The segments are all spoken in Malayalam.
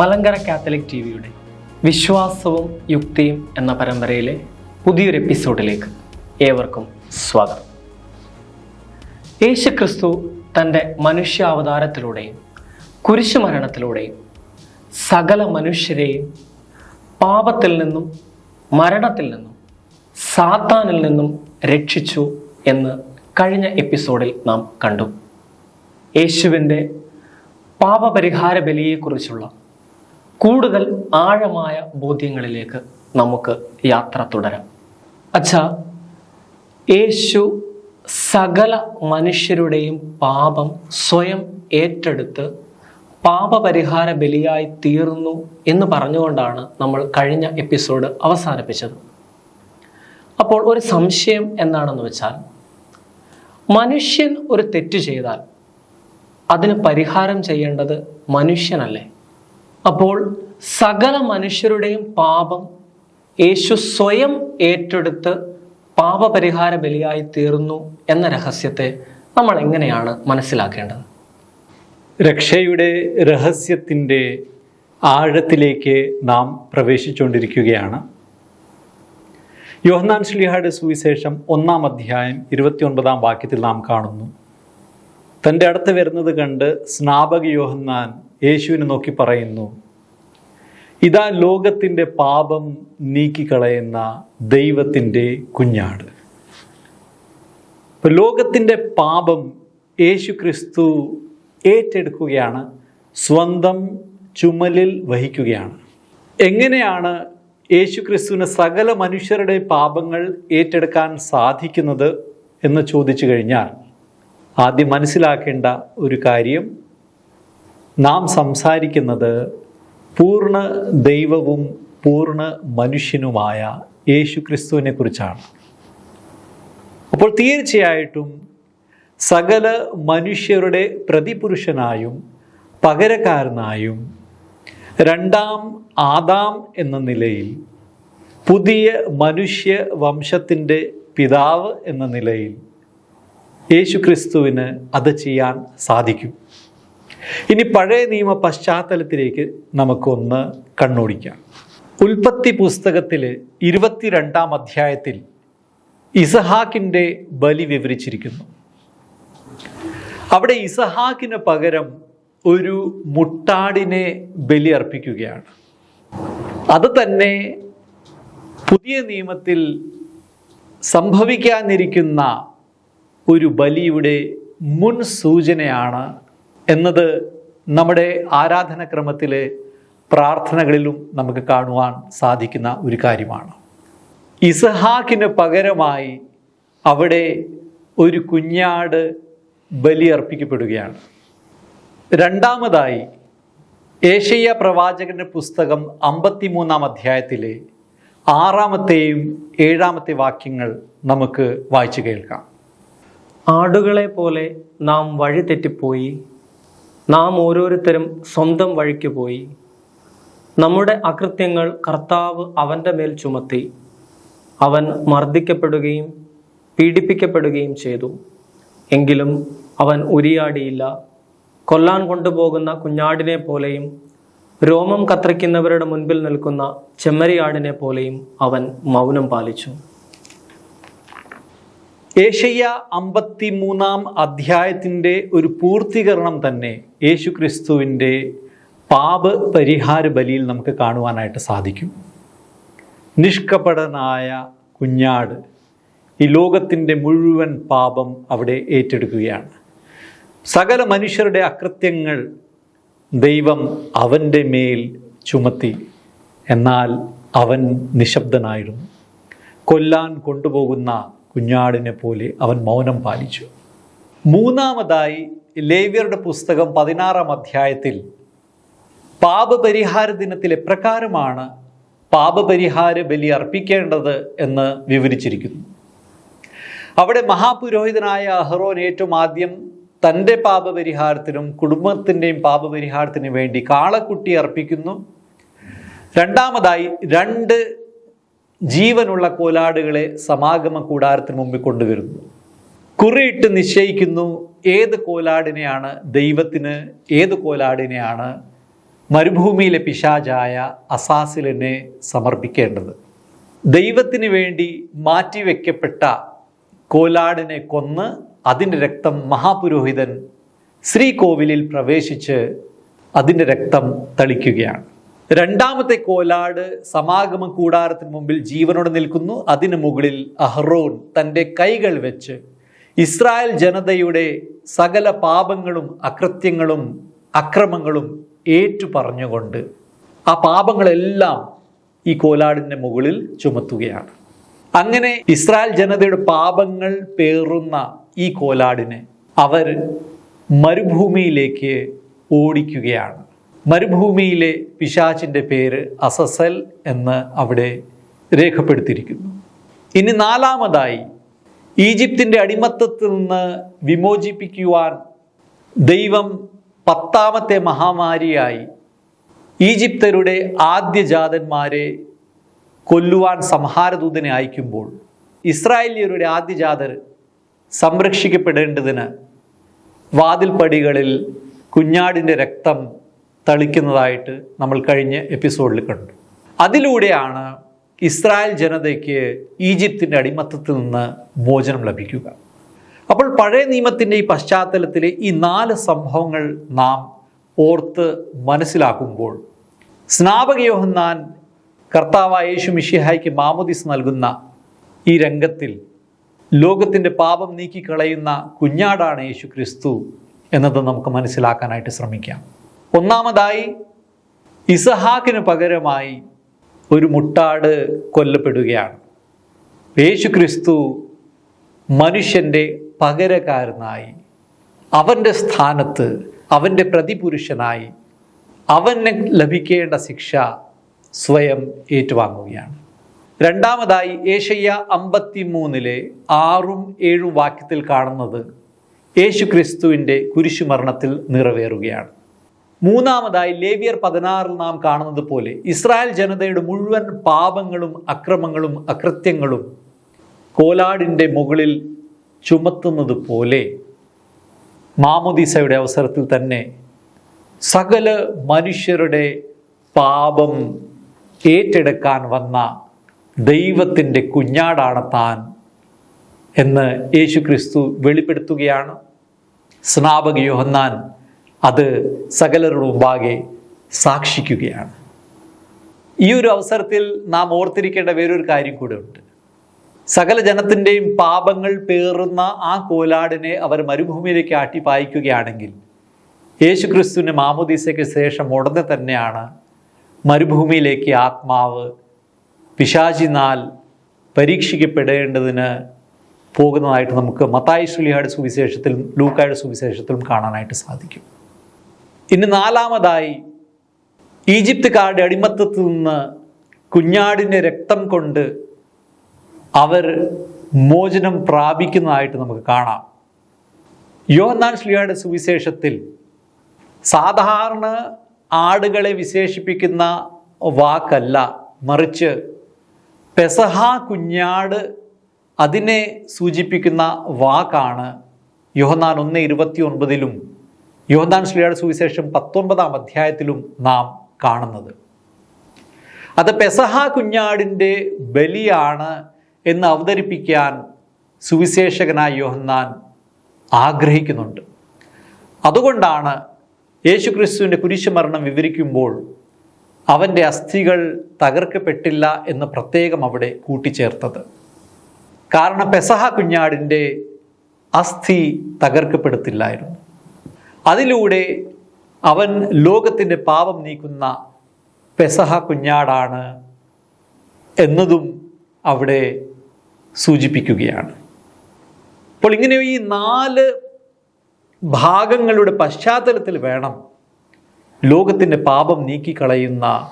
മലങ്കര കാത്തലിക് ടി വിയുടെ വിശ്വാസവും യുക്തിയും എന്ന പരമ്പരയിലെ പുതിയൊരു എപ്പിസോഡിലേക്ക് ഏവർക്കും സ്വാഗതം. യേശു ക്രിസ്തു തന്റെ മനുഷ്യാവതാരത്തിലൂടെയും കുരിശുമരണത്തിലൂടെയും സകല മനുഷ്യരെയും പാപത്തിൽ നിന്നും മരണത്തിൽ നിന്നും സാത്താനിൽ നിന്നും രക്ഷിച്ചു എന്ന് കഴിഞ്ഞ എപ്പിസോഡിൽ നാം കണ്ടു. യേശുവിന്റെ പാപപരിഹാര ബലിയെക്കുറിച്ചുള്ള കൂടുതൽ ആഴമായ ബോധ്യങ്ങളിലേക്ക് നമുക്ക് യാത്ര തുടരാം. അച്ഛാ യേശു സകല മനുഷ്യരുടെയും പാപം സ്വയം ഏറ്റെടുത്ത് പാപപരിഹാര ബലിയായി തീർന്നു എന്ന് പറഞ്ഞുകൊണ്ടാണ് നമ്മൾ കഴിഞ്ഞ എപ്പിസോഡ് അവസാനിപ്പിച്ചത്. അപ്പോൾ ഒരു സംശയം എന്താണെന്ന് വെച്ചാൽ മനുഷ്യൻ ഒരു തെറ്റ് ചെയ്താൽ അതിന് പരിഹാരം ചെയ്യേണ്ടത് മനുഷ്യനല്ലേ? അപ്പോൾ സകല മനുഷ്യരുടെയും പാപം യേശു സ്വയം ഏറ്റെടുത്ത് പാപപരിഹാര ബലിയായി തീർന്നു എന്ന രഹസ്യത്തെ നമ്മൾ എങ്ങനെയാണ് മനസ്സിലാക്കേണ്ടത്? രക്ഷയുടെ രഹസ്യത്തിന്റെ ആഴത്തിലേക്ക് നാം പ്രവേശിച്ചുകൊണ്ടിരിക്കുകയാണ്. യോഹന്നാൻ ശ്ലീഹയുടെ സുവിശേഷം ഒന്നാം അധ്യായം ഇരുപത്തിയൊൻപതാം വാക്യത്തിൽ നാം കാണുന്നു. തന്റെ അടുത്ത് വരുന്നത് കണ്ട് സ്നാപക യോഹന്നാൻ യേശുവിനെ നോക്കി പറയുന്നു ഇതാ ലോകത്തിന്റെ പാപം നീക്കിക്കളയുന്ന ദൈവത്തിന്റെ കുഞ്ഞാട്. ലോകത്തിന്റെ പാപം യേശു ക്രിസ്തു ഏറ്റെടുക്കുകയാണ് സ്വന്തം ചുമലിൽ വഹിക്കുകയാണ്. എങ്ങനെയാണ് യേശു ക്രിസ്തുവിന് സകല മനുഷ്യരുടെ പാപങ്ങൾ ഏറ്റെടുക്കാൻ സാധിക്കുന്നത് എന്ന് ചോദിച്ചു കഴിഞ്ഞാൽ ആദ്യം മനസ്സിലാക്കേണ്ട ഒരു കാര്യം നാം സംസാരിക്കുന്നത് പൂർണ ദൈവവും പൂർണ മനുഷ്യനുമായ യേശു ക്രിസ്തുവിനെ കുറിച്ചാണ്. അപ്പോൾ തീർച്ചയായിട്ടും സകല മനുഷ്യരുടെ പ്രതിപുരുഷനായും പകരക്കാരനായും രണ്ടാം ആദാം എന്ന നിലയിൽ പുതിയ മനുഷ്യ വംശത്തിന്റെ പിതാവ് എന്ന നിലയിൽ യേശു ക്രിസ്തുവിന് അത് ചെയ്യാൻ സാധിക്കും. ഇനി പഴയ നിയമ പശ്ചാത്തലത്തിലേക്ക് നമുക്കൊന്ന് കണ്ണോടിക്കാം. ഉൽപ്പത്തി പുസ്തകത്തിൽ ഇരുപത്തിരണ്ടാം അധ്യായത്തിൽ ഇസഹാക്കിന്റെ ബലി വിവരിച്ചിരിക്കുന്നു. അവിടെ ഇസഹാക്കിന് പകരം ഒരു മുട്ടാടിനെ ബലി അർപ്പിക്കുകയാണ്. അത് തന്നെ പുതിയ നിയമത്തിൽ സംഭവിക്കാനിരിക്കുന്ന ഒരു ബലിയുടെ മുൻ സൂചനയാണ് എന്നത് നമ്മുടെ ആരാധനക്രമത്തിലെ പ്രാർത്ഥനകളിലും നമുക്ക് കാണുവാൻ സാധിക്കുന്ന ഒരു കാര്യമാണ്. ഇസഹാക്കിന് പകരമായി അവിടെ ഒരു കുഞ്ഞാട് ബലി അർപ്പിക്കപ്പെടുകയാണ് രണ്ടാമതായി ഏഷ്യ പ്രവാചകന്റെ പുസ്തകം അമ്പത്തിമൂന്നാം അധ്യായത്തിലെ ആറാമത്തെയും ഏഴാമത്തെ വാക്യങ്ങൾ നമുക്ക് വായിച്ചു കേൾക്കാം. ആടുകളെ പോലെ നാം വഴി തെറ്റിപ്പോയി നാം ഓരോരുത്തരും സ്വന്തം വഴിക്ക് പോയി. നമ്മുടെ അകൃത്യങ്ങൾ കർത്താവ് അവന്റെ മേൽ ചുമത്തി. അവൻ മർദ്ദിക്കപ്പെടുകയും പീഡിപ്പിക്കപ്പെടുകയും ചെയ്തു. എങ്കിലും അവൻ ഉരിയാടിയില്ല. കൊല്ലാൻ കൊണ്ടുപോകുന്ന കുഞ്ഞാടിനെ പോലെയും രോമം കത്രിക്കുന്നവരുടെ മുൻപിൽ നിൽക്കുന്ന ചെമ്മരിയാടിനെ പോലെയും അവൻ മൗനം പാലിച്ചു. ഏഷ്യ അമ്പത്തി മൂന്നാം അധ്യായത്തിന്റെ ഒരു പൂർത്തീകരണം തന്നെ യേശു ക്രിസ്തുവിന്റെ പാപ പരിഹാര ബലിയിൽ നമുക്ക് കാണുവാനായിട്ട് സാധിക്കും. നിഷ്കപടനായ കുഞ്ഞാട് ഈ ലോകത്തിന്റെ മുഴുവൻ പാപം അവിടെ ഏറ്റെടുക്കുകയാണ്. സകല മനുഷ്യരുടെ അകൃത്യങ്ങൾ ദൈവം അവന്റെ മേൽ ചുമത്തി എന്നാൽ അവൻ നിശബ്ദനായിരുന്നു. കൊല്ലാൻ കൊണ്ടുപോകുന്ന കുഞ്ഞാടിനെ പോലെ അവൻ മൗനം പാലിച്ചു. മൂന്നാമതായി ലേവ്യരുടെ പുസ്തകം പതിനാറാം അധ്യായത്തിൽ പാപപരിഹാര ദിനത്തിൽ എപ്രകാരമാണ് പാപപരിഹാര ബലി അർപ്പിക്കേണ്ടത് എന്ന് വിവരിച്ചിരിക്കുന്നു. അവിടെ മഹാപുരോഹിതനായ അഹ്റോൻ ഏറ്റവും ആദ്യം തന്റെ പാപപരിഹാരത്തിനും കുടുംബത്തിന്റെയും പാപപരിഹാരത്തിനും വേണ്ടി കാളക്കുട്ടി അർപ്പിക്കുന്നു. രണ്ടാമതായി രണ്ട് ജീവനുള്ള കോലാടുകളെ സമാഗമ കൂടാരത്തിന് മുമ്പിൽ കൊണ്ടുവരുന്നു. കുറിയിട്ട് നിശ്ചയിക്കുന്നു ഏത് കോലാടിനെയാണ് ദൈവത്തിന് ഏത് കോലാടിനെയാണ് മരുഭൂമിയിലെ പിശാചായ അസാസിലിനെ സമർപ്പിക്കേണ്ടത്. ദൈവത്തിന് വേണ്ടി മാറ്റിവെക്കപ്പെട്ട കോലാടിനെ കൊന്ന് അതിന്റെ രക്തം മഹാപുരോഹിതൻ ശ്രീകോവിലിൽ പ്രവേശിച്ച് അതിന്റെ രക്തം തളിക്കുകയാണ്. രണ്ടാമത്തെ കോലാട് സമാഗമ കൂടാരത്തിന് മുമ്പിൽ ജീവനോട് നിൽക്കുന്നു. അതിനു മുകളിൽ അഹ്റോൻ തന്റെ കൈകൾ വെച്ച് ഇസ്രായേൽ ജനതയുടെ സകല പാപങ്ങളും അകൃത്യങ്ങളും അക്രമങ്ങളും ഏറ്റു പറഞ്ഞുകൊണ്ട് ആ പാപങ്ങളെല്ലാം ഈ കോലാടിന്റെ മുകളിൽ ചുമത്തുകയാണ്. അങ്ങനെ ഇസ്രായേൽ ജനതയുടെ പാപങ്ങൾ പേറുന്ന ഈ കോലാടിനെ അവർ മരുഭൂമിയിലേക്ക് ഓടിക്കുകയാണ്. മരുഭൂമിയിലെ പിശാചിന്റെ പേര് അസസൽ എന്ന് അവിടെ രേഖപ്പെടുത്തിയിരിക്കുന്നു. ഇനി നാലാമതായി ഈജിപ്തിന്റെ അടിമത്തത്തിൽ നിന്ന് വിമോചിപ്പിക്കുവാൻ ദൈവം പത്താമത്തെ മഹാമാരിയായി ഈജിപ്തരുടെ ആദ്യജാതന്മാരെ കൊല്ലുവാൻ സംഹാരദൂതനെ അയക്കുമ്പോൾ ഇസ്രായേലിയരുടെ ആദ്യജാതർ സംരക്ഷിക്കപ്പെടേണ്ടതിന് വാതിൽപ്പടികളിൽ കുഞ്ഞാടിന്റെ രക്തം തളിക്കുന്നതായിട്ട് നമ്മൾ കഴിഞ്ഞ എപ്പിസോഡിൽ കണ്ടു. അതിലൂടെയാണ് ഇസ്രായേൽ ജനതയ്ക്ക് ഈജിപ്തിന്റെ അടിമത്തത്തിൽ നിന്ന് മോചനം ലഭിക്കുക. അപ്പോൾ പഴയ നിയമത്തിന്റെ ഈ പശ്ചാത്തലത്തിൽ ഈ നാല് സംഭവങ്ങൾ നാം ഓർത്ത് മനസ്സിലാക്കുമ്പോൾ സ്നാപക യോഹന്നാൻ കർത്താവായ യേശു മിഷിഹായ്ക്ക് മാമുദീസ് നൽകുന്ന ഈ രംഗത്തിൽ ലോകത്തിന്റെ പാപം നീക്കിക്കളയുന്ന കുഞ്ഞാടാണ് യേശു ക്രിസ്തു എന്നത് നമുക്ക് മനസ്സിലാക്കാനായിട്ട് ശ്രമിക്കാം. ഒന്നാമതായി ഇസഹാക്കിന് പകരമായി ഒരു മുട്ടാട് കൊല്ലപ്പെടുകയാണ്. യേശു ക്രിസ്തു മനുഷ്യന്റെ പകരക്കാരനായി അവന്റെ സ്ഥാനത്ത് അവന്റെ പ്രതിപുരുഷനായി അവന് ലഭിക്കേണ്ട ശിക്ഷ സ്വയം ഏറ്റുവാങ്ങുകയാണ്. രണ്ടാമതായി ഏഷയ്യ അമ്പത്തി മൂന്നിലെ ആറും ഏഴും വാക്യത്തിൽ കാണുന്നത് യേശു ക്രിസ്തുവിന്റെ കുരിശുമരണത്തിൽ നിറവേറുകയാണ്. മൂന്നാമതായി ലേവിയർ പതിനാറിൽ നാം കാണുന്നത് പോലെ ഇസ്രായേൽ ജനതയുടെ മുഴുവൻ പാപങ്ങളും അക്രമങ്ങളും അകൃത്യങ്ങളും കോലാടിന്റെ മുകളിൽ ചുമത്തുന്നത് പോലെ മാമോദീസയുടെ അവസരത്തിൽ തന്നെ സകല മനുഷ്യരുടെ പാപം ഏറ്റെടുക്കാൻ വന്ന ദൈവത്തിന്റെ കുഞ്ഞാടാണ് താൻ എന്ന് യേശു ക്രിസ്തു വെളിപ്പെടുത്തുകയാണ്. സ്നാപക യോഹന്നാൻ അത് സകലരുടെ മുമ്പാകെ സാക്ഷിക്കുകയാണ്. ഈ ഒരു അവസരത്തിൽ നാം ഓർത്തിരിക്കേണ്ട വേറൊരു കാര്യം കൂടെ ഉണ്ട് സകല ജനത്തിന്റെയും പാപങ്ങൾ പേറുന്ന ആ കോലാടിനെ അവർ മരുഭൂമിയിലേക്ക് ആട്ടി പായിക്കുകയാണെങ്കിൽ യേശു ക്രിസ്തുവിന്റെ മാമോദീസയ്ക്ക് ശേഷം ഉടനെ തന്നെയാണ് മരുഭൂമിയിലേക്ക് ആത്മാവ് പിശാചിനാൽ പരീക്ഷിക്കപ്പെടേണ്ടതിന് പോകുന്നതായിട്ട് നമുക്ക് മത്തായി ശ്രീലിയുടെ സുവിശേഷത്തിലും ലൂക്കായുടെ സുവിശേഷത്തിലും കാണാനായിട്ട് സാധിക്കും. ഇനി നാലാമതായി ഈജിപ്തുകാരുടെ അടിമത്തത്തിൽ നിന്ന് കുഞ്ഞാടിന്റെ രക്തം കൊണ്ട് അവർ മോചനം പ്രാപിക്കുന്നതായിട്ട് നമുക്ക് കാണാം. യോഹന്നാൻ ശ്ലിയുടെ സുവിശേഷത്തിൽ സാധാരണ ആടുകളെ വിശേഷിപ്പിക്കുന്ന വാക്കല്ല. മറിച്ച് പെസഹ കുഞ്ഞാട് അതിനെ സൂചിപ്പിക്കുന്ന വാക്കാണ് യോഹന്നാൻ ഒന്ന് ഇരുപത്തി ഒൻപതിലും യോഹന്നാൻ ശ്ലീയുടെ സുവിശേഷം പത്തൊൻപതാം അധ്യായത്തിലും നാം കാണുന്നത്. അത് പെസഹ കുഞ്ഞാടിന്റെ ബലിയാണ് എന്ന് അവതരിപ്പിക്കാൻ സുവിശേഷകനായ യോഹന്നാൻ ആഗ്രഹിക്കുന്നുണ്ട്. അതുകൊണ്ടാണ് യേശുക്രിസ്തുവിന്റെ കുരിശുമരണം വിവരിക്കുമ്പോൾ അവന്റെ അസ്ഥികൾ തകർക്കപ്പെട്ടില്ല എന്ന് പ്രത്യേകം അവിടെ കൂട്ടിച്ചേർത്തത്. കാരണം പെസഹ കുഞ്ഞാടിന്റെ അസ്ഥി തകർക്കപ്പെടുത്തില്ലായിരുന്നു. അതിലൂടെ അവൻ ലോകത്തിന്റെ പാപം നീക്കുന്ന പെസഹ കുഞ്ഞാടാണ് എന്നതും അവിടെ സൂചിപ്പിക്കുകയാണ്. അപ്പോൾ ഇങ്ങനെ ഈ നാല് ഭാഗങ്ങളുടെ പശ്ചാത്തലത്തിൽ വേണം ലോകത്തിന്റെ പാപം നീക്കിക്കളയുന്ന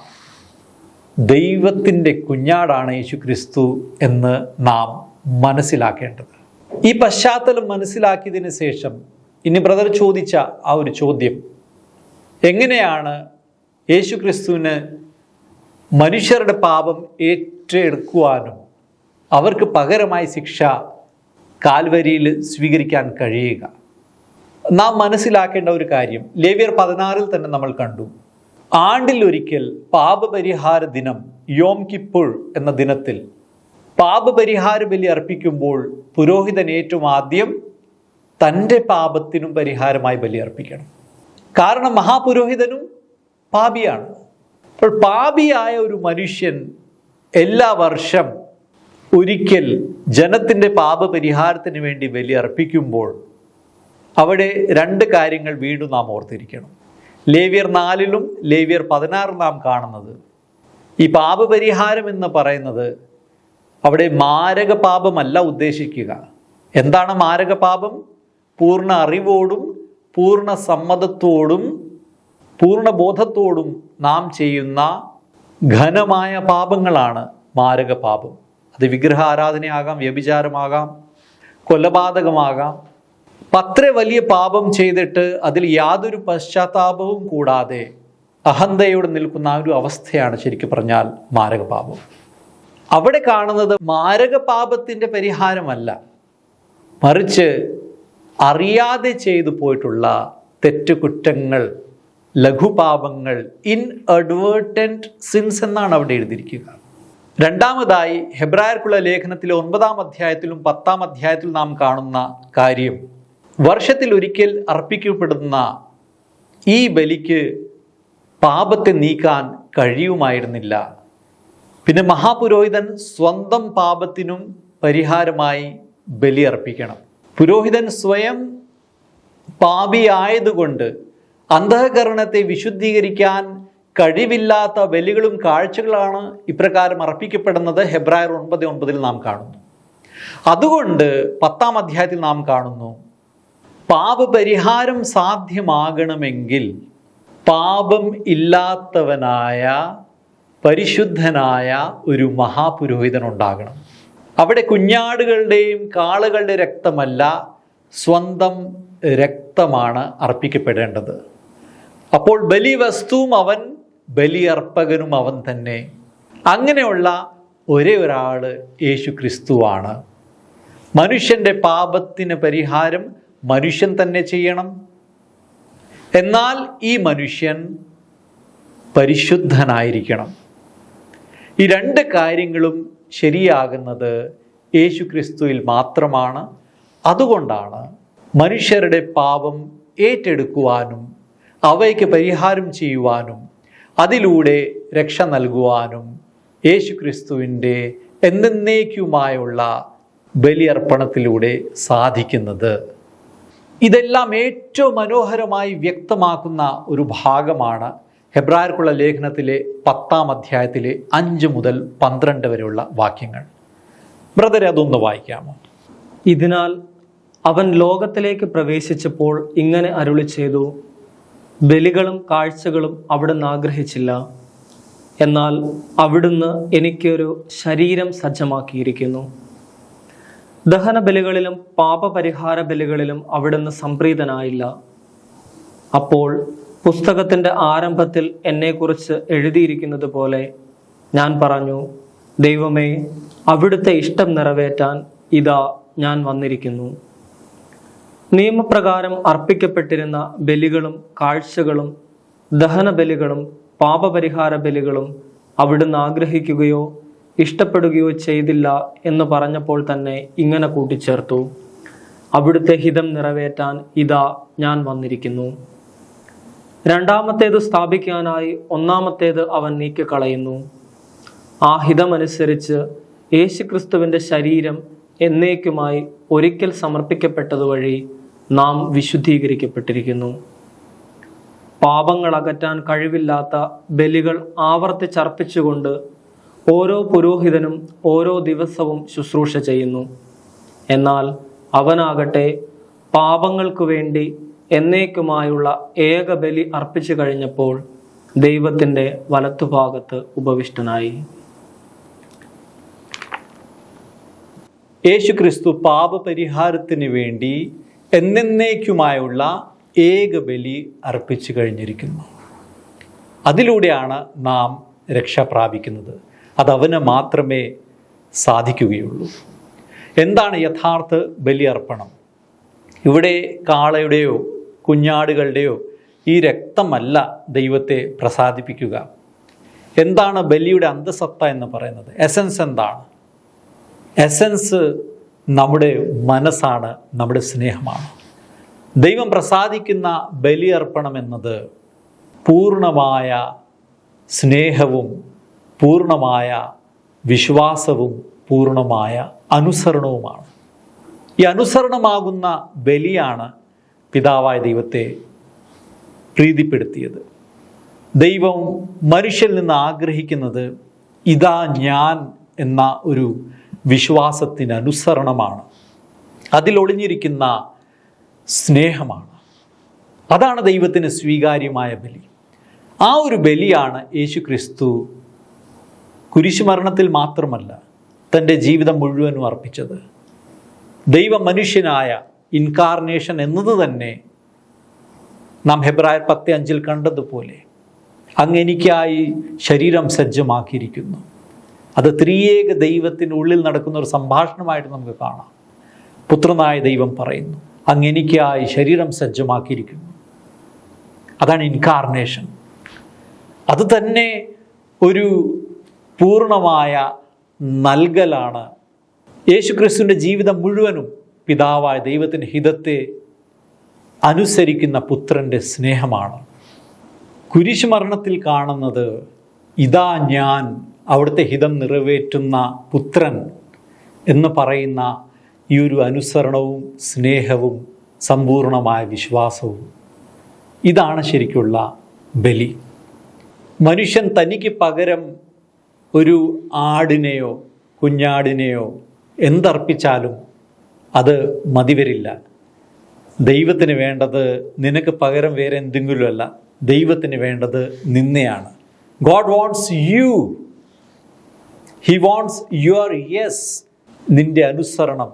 ദൈവത്തിന്റെ കുഞ്ഞാടാണ് യേശു ക്രിസ്തു എന്ന് നാം മനസ്സിലാക്കേണ്ടത്. ഈ പശ്ചാത്തലം മനസ്സിലാക്കിയതിന് ശേഷം ഇനി ബ്രദർ ചോദിച്ച ആ ഒരു ചോദ്യം. എങ്ങനെയാണ് യേശു ക്രിസ്തുവിന് മനുഷ്യരുടെ പാപം ഏറ്റെടുക്കുവാനും അവർക്ക് പകരമായി ശിക്ഷ കാൽവരിയിൽ സ്വീകരിക്കാൻ കഴിയുക? നാം മനസ്സിലാക്കേണ്ട ഒരു കാര്യം. ലേവ്യർ പതിനാറിൽ തന്നെ നമ്മൾ കണ്ടു. ആണ്ടിലൊരിക്കൽ പാപപരിഹാര ദിനം യോം കിപ്പുൾ എന്ന ദിനത്തിൽ പാപപരിഹാര ബലി അർപ്പിക്കുമ്പോൾ പുരോഹിതൻ ഏറ്റവും ആദ്യം തന്റെ പാപത്തിനും പരിഹാരമായി ബലിയർപ്പിക്കണം. കാരണം മഹാപുരോഹിതനും പാപിയാണ്. അപ്പോൾ പാപിയായ ഒരു മനുഷ്യൻ എല്ലാ വർഷം ഒരിക്കൽ ജനത്തിന്റെ പാപപരിഹാരത്തിന് വേണ്ടി ബലി അർപ്പിക്കുമ്പോൾ അവിടെ രണ്ട് കാര്യങ്ങൾ വീണ്ടും നാം ഓർത്തിരിക്കണം. ലേവ്യർ നാലിലും ലേവ്യർ പതിനാറിലും നാം കാണുന്നത് ഈ പാപപരിഹാരം എന്ന് പറയുന്നത് അവിടെ മാരക പാപമല്ല ഉദ്ദേശിക്കുക. എന്താണ് മാരക പാപം പൂർണ അറിവോടും പൂർണ സമ്മതത്തോടും പൂർണ ബോധത്തോടും നാം ചെയ്യുന്ന ഘനമായ പാപങ്ങളാണ് മാരക പാപം അത് വിഗ്രഹ ആരാധനയാകാം വ്യഭിചാരമാകാം കൊലപാതകമാകാം. അത്ര വലിയ പാപം ചെയ്തിട്ട് അതിൽ യാതൊരു പശ്ചാത്താപവും കൂടാതെ അഹന്തയോട് നിൽക്കുന്ന ആ ഒരു അവസ്ഥയാണ് ശരിക്കും പറഞ്ഞാൽ മാരകപാപം. അവിടെ കാണുന്നത് മാരകപാപത്തിന്റെ പരിഹാരമല്ല. മറിച്ച് അറിയാതെ ചെയ്തു പോയിട്ടുള്ള തെറ്റുകുറ്റങ്ങൾ ലഘുപാപങ്ങൾ ഇൻ അഡ്വേർട്ടന്റ് സിൻസ് എന്നാണ് അവിടെ എഴുതിയിരിക്കുക. രണ്ടാമതായി ഹെബ്രായർക്കുള്ള ലേഖനത്തിലെ ഒൻപതാം അധ്യായത്തിലും പത്താം അധ്യായത്തിലും നാം കാണുന്ന കാര്യം വർഷത്തിൽ ഒരിക്കൽ അർപ്പിക്കപ്പെടുന്ന ഈ ബലിക്ക് പാപത്തെ നീക്കാൻ കഴിയുമായിരുന്നില്ല. പിന്നെ മഹാപുരോഹിതൻ സ്വന്തം പാപത്തിനും പരിഹാരമായി ബലി അർപ്പിക്കണം. പുരോഹിതൻ സ്വയം പാപിയായതുകൊണ്ട് അന്ധകരണത്തെ വിശുദ്ധീകരിക്കാൻ കഴിവില്ലാത്ത ബലികളും കാഴ്ചകളാണ് ഇപ്രകാരം അർപ്പിക്കപ്പെടുന്നത്. ഹെബ്രായർ ഒൻപത് ഒൻപതിൽ നാം കാണുന്നു. അതുകൊണ്ട് പത്താം അധ്യായത്തിൽ നാം കാണുന്നു പാപപരിഹാരം സാധ്യമാകണമെങ്കിൽ പാപം ഇല്ലാത്തവനായ പരിശുദ്ധനായ ഒരു മഹാപുരോഹിതൻ ഉണ്ടാകണം. അവിടെ കുഞ്ഞാടുകളുടെയും കാളകളുടെ രക്തമല്ല സ്വന്തം രക്തമാണ് അർപ്പിക്കപ്പെടേണ്ടത്. അപ്പോൾ ബലി വസ്തുവും അവൻ ബലിയർപ്പകനും അവൻ തന്നെ. അങ്ങനെയുള്ള ഒരേ ഒരാൾ യേശു ക്രിസ്തുവാണ് മനുഷ്യന്റെ പാപത്തിന് പരിഹാരം മനുഷ്യൻ തന്നെ ചെയ്യണം. എന്നാൽ ഈ മനുഷ്യൻ പരിശുദ്ധനായിരിക്കണം. ഈ രണ്ട് കാര്യങ്ങളും ശരിയാകുന്നത് യേശു ക്രിസ്തുവിൽ മാത്രമാണ്. അതുകൊണ്ടാണ് മനുഷ്യരുടെ പാപം ഏറ്റെടുക്കുവാനും അവയ്ക്ക് പരിഹാരം ചെയ്യുവാനും അതിലൂടെ രക്ഷ നൽകുവാനും യേശു ക്രിസ്തുവിന്റെ എന്നേക്കുമായുള്ള ബലിയർപ്പണത്തിലൂടെ സാധിക്കുന്നത്. ഇതെല്ലാം ഏറ്റവും മനോഹരമായി വ്യക്തമാക്കുന്ന ഒരു ഭാഗമാണ് ഹെബ്രായർക്കുള്ള ലേഖനത്തിലെ പത്താം അധ്യായത്തിലെ അഞ്ച് മുതൽ പന്ത്രണ്ട് വരെയുള്ള വാക്യങ്ങൾ. ബ്രദറെ അതൊന്ന് വായിക്കാമോ? ഇതിനാൽ അവൻ ലോകത്തിലേക്ക് പ്രവേശിച്ചപ്പോൾ ഇങ്ങനെ അരുളി ചെയ്തു ബലികളും കാഴ്ചകളും അവിടുന്ന് ആഗ്രഹിച്ചില്ല. എന്നാൽ അവിടുന്ന് എനിക്കൊരു ശരീരം സജ്ജമാക്കിയിരിക്കുന്നു. ദഹന ബലികളിലും പാപപരിഹാര ബലികളിലും അവിടുന്ന് സംപ്രീതനായില്ല. അപ്പോൾ പുസ്തകത്തിന്റെ ആരംഭത്തിൽ എന്നെക്കുറിച്ച് എഴുതിയിരിക്കുന്നത് പോലെ ഞാൻ പറഞ്ഞു ദൈവമേ അവിടുത്തെ ഇഷ്ടം നിറവേറ്റാൻ ഇതാ ഞാൻ വന്നിരിക്കുന്നു. നിയമപ്രകാരം അർപ്പിക്കപ്പെട്ടിരുന്ന ബലികളും കാഴ്ചകളും ദഹന ബലികളും പാപപരിഹാര ബലികളും അവിടുന്ന് ആഗ്രഹിക്കുകയോ ഇഷ്ടപ്പെടുകയോ ചെയ്തില്ല എന്ന് പറഞ്ഞപ്പോൾ തന്നെ ഇങ്ങനെ കൂട്ടിച്ചേർത്തു. അവിടുത്തെ ഹിതം നിറവേറ്റാൻ ഇതാ ഞാൻ വന്നിരിക്കുന്നു. രണ്ടാമത്തേത് സ്ഥാപിക്കാനായി ഒന്നാമത്തേത് അവൻ നീക്കിക്കളയുന്നു. ആ ഹിതമനുസരിച്ച് യേശുക്രിസ്തുവിന്റെ ശരീരം എന്നേക്കുമായി ഒരിക്കൽ സമർപ്പിക്കപ്പെട്ടതുവഴി നാം വിശുദ്ധീകരിക്കപ്പെട്ടിരിക്കുന്നു. പാപങ്ങൾ അകറ്റാൻ കഴിവില്ലാത്ത ബലികൾ ആവർത്തിച്ചർപ്പിച്ചുകൊണ്ട് ഓരോ പുരോഹിതനും ഓരോ ദിവസവും ശുശ്രൂഷ ചെയ്യുന്നു. എന്നാൽ അവനാകട്ടെ പാപങ്ങൾക്കു വേണ്ടി എന്നേക്കുമായുള്ള ഏക ബലി അർപ്പിച്ചു കഴിഞ്ഞപ്പോൾ ദൈവത്തിന്റെ വലത്തുഭാഗത്ത് ഉപവിഷ്ടനായി. യേശു ക്രിസ്തു പാപപരിഹാരത്തിന് വേണ്ടി എന്നേക്കുമായുള്ള ഏക ബലി അർപ്പിച്ചു കഴിഞ്ഞിരിക്കുന്നു. അതിലൂടെയാണ് നാം രക്ഷ പ്രാപിക്കുന്നത്. അതവന് മാത്രമേ സാധിക്കുകയുള്ളൂ. എന്താണ് യഥാർത്ഥ ബലിയർപ്പണം ഇവിടെ കാളയുടെയോ കുഞ്ഞാടുകളുടെയോ ഈ രക്തമല്ല ദൈവത്തെ പ്രസാദിപ്പിക്കുക. എന്താണ് ബലിയുടെ അന്തസത്ത എന്ന് പറയുന്നത്? എസൻസ് എന്താണ്? എസൻസ് നമ്മുടെ മനസ്സാണ് നമ്മുടെ സ്നേഹമാണ്. ദൈവം പ്രസാദിക്കുന്ന ബലിയർപ്പണം എന്നത് പൂർണമായ സ്നേഹവും പൂർണമായ വിശ്വാസവും പൂർണമായ അനുസരണവുമാണ്. ഈ അനുസരണമാകുന്ന ബലിയാണ് പിതാവായ ദൈവത്തെ പ്രീതിപ്പെടുത്തിയത്. ദൈവം മനുഷ്യൻ നിന്ന് ആഗ്രഹിക്കുന്നത് ഇതാ ഞാൻ എന്ന ഒരു വിശ്വാസത്തിന് അനുസരണമാണ്. അതിലൊളിഞ്ഞിരിക്കുന്ന സ്നേഹമാണ്. അതാണ് ദൈവത്തിന് സ്വീകാര്യമായ ബലി. ആ ഒരു ബലിയാണ് യേശു ക്രിസ്തു കുരിശുമരണത്തിൽ മാത്രമല്ല തന്റെ ജീവിതം മുഴുവനും അർപ്പിച്ചത്. ദൈവ മനുഷ്യനായ ഇൻകാർണേഷൻ എന്നത് തന്നെ നാം ഹെബ്രായർ പത്ത് അഞ്ചിൽ കണ്ടതുപോലെ അങ്ങ് എനിക്കായി ശരീരം സജ്ജമാക്കിയിരിക്കുന്നു. അത് ത്രിയേക ദൈവത്തിന്റെ ഉള്ളിൽ നടക്കുന്ന ഒരു സംഭാഷണമായിട്ട് നമുക്ക് കാണാം. പുത്രനായ ദൈവം പറയുന്നു അങ്ങ് എനിക്കായി ശരീരം സജ്ജമാക്കിയിരിക്കുന്നു. അതാണ് ഇൻകാർണേഷൻ അത് തന്നെ ഒരു പൂർണമായ നൽകലാണ്. യേശുക്രിസ്തുവിന്റെ ജീവിതം മുഴുവനും പിതാവായ ദൈവത്തിന്റെ ഹിതത്തെ അനുസരിക്കുന്ന പുത്രന്റെ സ്നേഹമാണ്. കുരിശുമരണത്തിൽ കാണുന്നത് ഇതാ ഞാൻ അവിടുത്തെ ഹിതം നിറവേറ്റുന്ന പുത്രൻ എന്ന് പറയുന്ന ഈ ഒരു അനുസരണവും സ്നേഹവും സമ്പൂർണമായ വിശ്വാസവും. ഇതാണ് ശരിക്കുള്ള ബലി. മനുഷ്യൻ തനിക്ക് പകരം ഒരു ആടിനെയോ കുഞ്ഞാടിനെയോ എന്തർപ്പിച്ചാലും അത് മതിവരില്ല ദൈവത്തിന് വേണ്ടത് നിനക്ക് പകരം വേറെ എന്തെങ്കിലുമല്ല. ദൈവത്തിന് വേണ്ടത് നിന്നെയാണ്. God wants you he wants your yes നിന്റെ അനുസരണം.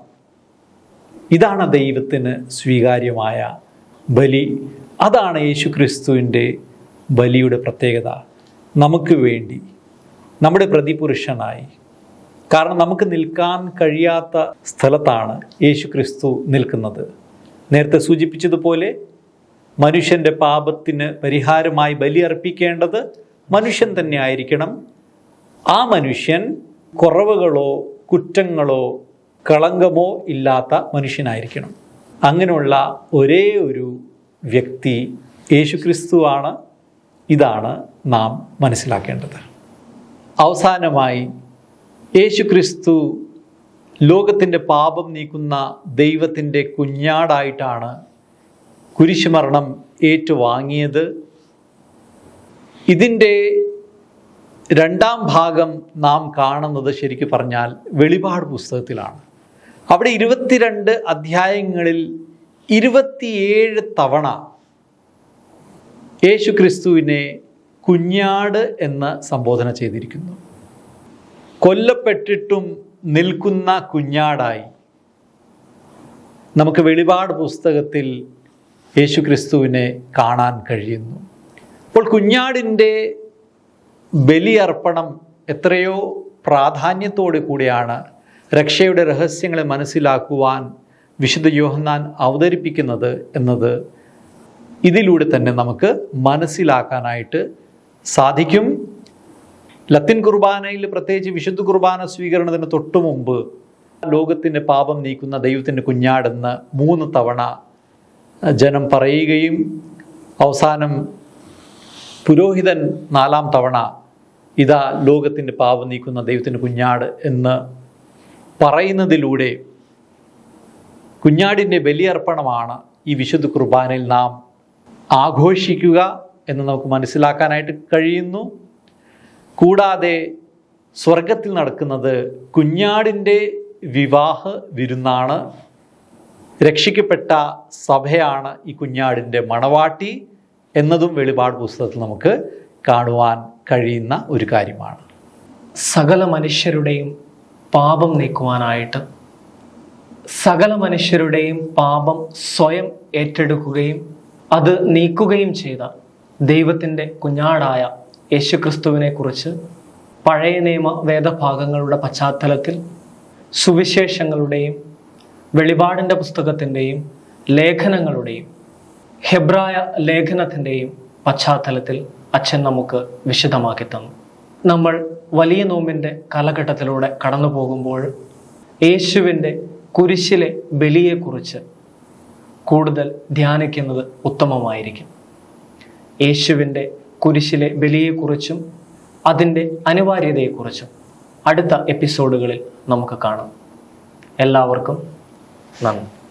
ഇതാണ് ദൈവത്തിന് സ്വീകാര്യമായ ബലി. അതാണ് യേശു ക്രിസ്തുവിന്റെ ബലിയുടെ പ്രത്യേകത. നമുക്ക് വേണ്ടി നമ്മുടെ പ്രതിപുരുഷനായി കാരണം നമുക്ക് നിൽക്കാൻ കഴിയാത്ത സ്ഥലത്താണ് യേശു ക്രിസ്തു നിൽക്കുന്നത്. നേരത്തെ സൂചിപ്പിച്ചതുപോലെ മനുഷ്യന്റെ പാപത്തിന് പരിഹാരമായി ബലി അർപ്പിക്കേണ്ടത് മനുഷ്യൻ തന്നെ ആയിരിക്കണം. ആ മനുഷ്യൻ കുറവുകളോ കുറ്റങ്ങളോ കളങ്കമോ ഇല്ലാത്ത മനുഷ്യനായിരിക്കണം. അങ്ങനെയുള്ള ഒരേ ഒരു വ്യക്തി യേശുക്രിസ്തുവാണ് ഇതാണ് നാം മനസ്സിലാക്കേണ്ടത്. അവസാനമായി യേശുക്രിസ്തു ലോകത്തിന്റെ പാപം നീക്കുന്ന ദൈവത്തിന്റെ കുഞ്ഞാടായിട്ടാണ് കുരിശുമരണം ഏറ്റുവാങ്ങിയത്. ഇതിന്റെ രണ്ടാം ഭാഗം നാം കാണുന്നത് ശരിക്കു പറഞ്ഞാൽ വെളിപാട് പുസ്തകത്തിലാണ്. അവിടെ ഇരുപത്തിരണ്ട് അധ്യായങ്ങളിൽ ഇരുപത്തിയേഴ് തവണ യേശുക്രിസ്തുവിനെ കുഞ്ഞാട് എന്ന് സംബോധന ചെയ്തിരിക്കുന്നു. കൊല്ലപ്പെട്ടിട്ടും നിൽക്കുന്ന കുഞ്ഞാടായി. നമുക്ക് വെളിപാട് പുസ്തകത്തിൽ യേശു ക്രിസ്തുവിനെ കാണാൻ കഴിയുന്നു. അപ്പോൾ കുഞ്ഞാടിന്റെ ബലിയർപ്പണം എത്രയോ പ്രാധാന്യത്തോടു കൂടിയാണ് രക്ഷയുടെ രഹസ്യങ്ങളെ മനസ്സിലാക്കുവാൻ വിശുദ്ധ യോഹന്നാൻ അവതരിപ്പിക്കുന്നത് എന്നത് ഇതിലൂടെ തന്നെ നമുക്ക് മനസ്സിലാക്കാനായിട്ട് സാധിക്കും. ലത്തിൻ കുർബാനയിൽ പ്രത്യേകിച്ച് വിശുദ്ധ കുർബാന സ്വീകരണത്തിന് തൊട്ടു മുമ്പ് ലോകത്തിന്റെ പാപം നീക്കുന്ന ദൈവത്തിന്റെ കുഞ്ഞാടെന്ന് മൂന്ന് തവണ ജനം പറയുകയും അവസാനം പുരോഹിതൻ നാലാം തവണ ഇതാ ലോകത്തിന്റെ പാപം നീക്കുന്ന ദൈവത്തിന്റെ കുഞ്ഞാട് എന്ന് പറയുന്നതിലൂടെ കുഞ്ഞാടിന്റെ ബലിയർപ്പണമാണ് ഈ വിശുദ്ധ കുർബാനയിൽ നാം ആഘോഷിക്കുക എന്ന് നമുക്ക് മനസ്സിലാക്കാനായിട്ട് കഴിയുന്നു. കൂടാതെ സ്വർഗത്തിൽ നടക്കുന്നത് കുഞ്ഞാടിന്റെ വിവാഹ വിരുന്നാണ്. രക്ഷിക്കപ്പെട്ട സഭയാണ് ഈ കുഞ്ഞാടിന്റെ മണവാട്ടി എന്നതും വെളിപാട് പുസ്തകത്തിൽ നമുക്ക് കാണുവാൻ കഴിയുന്ന ഒരു കാര്യമാണ്. സകല മനുഷ്യരുടെയും പാപം നീക്കുവാനായിട്ട് സകല മനുഷ്യരുടെയും പാപം സ്വയം ഏറ്റെടുക്കുകയും അത് നീക്കുകയും ചെയ്ത ദൈവത്തിന്റെ കുഞ്ഞാടായ യേശുക്രിസ്തുവിനെ കുറിച്ച് പഴയ നിയമ വേദഭാഗങ്ങളുടെ പശ്ചാത്തലത്തിൽ സുവിശേഷങ്ങളുടെയും വെളിപാടിന്റെ പുസ്തകത്തിന്റെയും ലേഖനങ്ങളുടെയും ഹെബ്രായ ലേഖനത്തിന്റെയും പശ്ചാത്തലത്തിൽ അച്ഛൻ നമുക്ക് വിശദമാക്കി തന്നു. നമ്മൾ വലിയ നോമ്പിന്റെ കാലഘട്ടത്തിലൂടെ കടന്നു പോകുമ്പോൾ യേശുവിന്റെ കുരിശിലെ ബലിയെക്കുറിച്ച് കൂടുതൽ ധ്യാനിക്കുന്നത് ഉത്തമമായിരിക്കും. യേശുവിന്റെ കുരിശിലെ ബലിയെക്കുറിച്ചും അതിന്റെ അനിവാര്യതയെക്കുറിച്ചും അടുത്ത എപ്പിസോഡുകളിൽ നമുക്ക് കാണാം. എല്ലാവർക്കും നന്ദി.